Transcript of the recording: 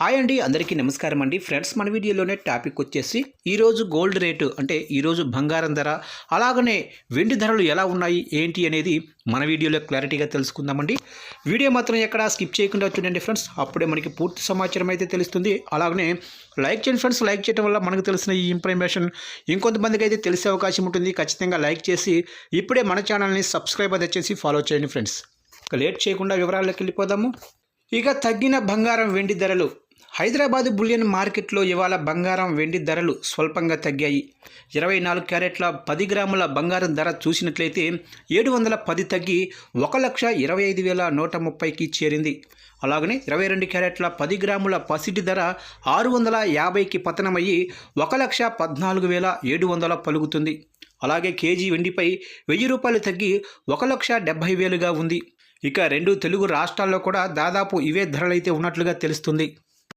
Hi అండి అందరికీ నమస్కారం అండి. ఫ్రెండ్స్ మన వీడియోలోనే టాపిక్ వచ్చేసి ఈరోజు గోల్డ్ రేటు అంటే ఈరోజు బంగారం ధర అలాగనే వెండి ధరలు ఎలా ఉన్నాయి ఏంటి అనేది మన వీడియోలో క్లారిటీగా తెలుసుకుందామండి. వీడియో మాత్రం ఎక్కడ స్కిప్ చేయకుండా చూడండి ఫ్రెండ్స్. అప్పుడే మనకి పూర్తి సమాచారం అయితే తెలుస్తుంది. అలాగనే లైక్ చేయండి ఫ్రెండ్స్. లైక్ చేయడం వల్ల మనకు తెలిసిన ఈ ఇన్ఫర్మేషన్ ఇంకొంతమందికి అయితే తెలిసే అవకాశం ఉంటుంది. ఖచ్చితంగా లైక్ చేసి ఇప్పుడే మన ఛానల్ని సబ్స్క్రైబ్ అది చేసి ఫాలో చేయండి ఫ్రెండ్స్. ఇక లేట్ చేయకుండా వివరాల్లోకి వెళ్ళిపోదాము. ఇక తగ్గిన బంగారం వెండి ధరలు. హైదరాబాద్ బులియన్ మార్కెట్లో ఇవాళ బంగారం వెండి ధరలు స్వల్పంగా తగ్గాయి. ఇరవై నాలుగు క్యారెట్ల పది గ్రాముల బంగారం ధర చూసినట్లయితే ఏడు వందల పది తగ్గి ఒక లక్ష ఇరవై ఐదు వేల నూట ముప్పైకి చేరింది. అలాగనే ఇరవై రెండు క్యారెట్ల పది గ్రాముల పసిటి ధర ఆరు వందల యాభైకి పతనమయ్యి ఒక లక్ష పద్నాలుగు వేల ఏడు వందల పలుకుతుంది. అలాగే కేజీ వెండిపై వెయ్యి రూపాయలు తగ్గి ఒక లక్ష డెబ్భై వేలుగా ఉంది. ఇక రెండు తెలుగు రాష్ట్రాల్లో కూడా దాదాపు ఇవే ధరలైతే ఉన్నట్లుగా తెలుస్తుంది.